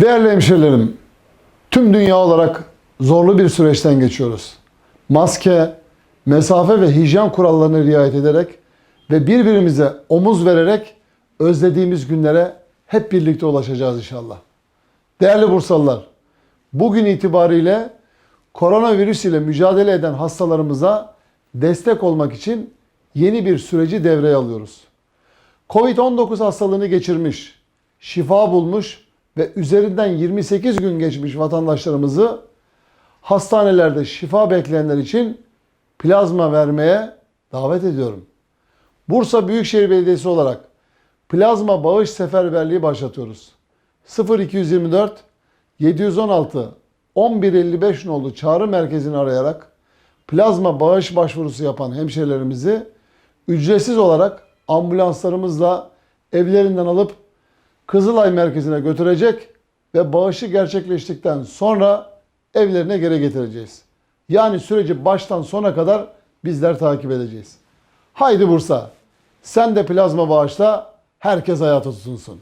Değerli hemşehrilerim, tüm dünya olarak zorlu bir süreçten geçiyoruz. Maske, mesafe ve hijyen kurallarına riayet ederek ve birbirimize omuz vererek özlediğimiz günlere hep birlikte ulaşacağız inşallah. Değerli Bursalılar, bugün itibariyle koronavirüs ile mücadele eden hastalarımıza destek olmak için yeni bir süreci devreye alıyoruz. Covid-19 hastalığını geçirmiş, şifa bulmuş ve üzerinden 28 gün geçmiş vatandaşlarımızı hastanelerde şifa bekleyenler için plazma vermeye davet ediyorum. Bursa Büyükşehir Belediyesi olarak plazma bağış seferberliği başlatıyoruz. 0224 716 1155 nolu çağrı merkezini arayarak plazma bağış başvurusu yapan hemşehrilerimizi ücretsiz olarak ambulanslarımızla evlerinden alıp Kızılay merkezine götürecek ve bağışı gerçekleştikten sonra evlerine geri getireceğiz. Yani süreci baştan sona kadar bizler takip edeceğiz. Haydi Bursa, sen de plazma bağışla, herkes hayata tutunsun.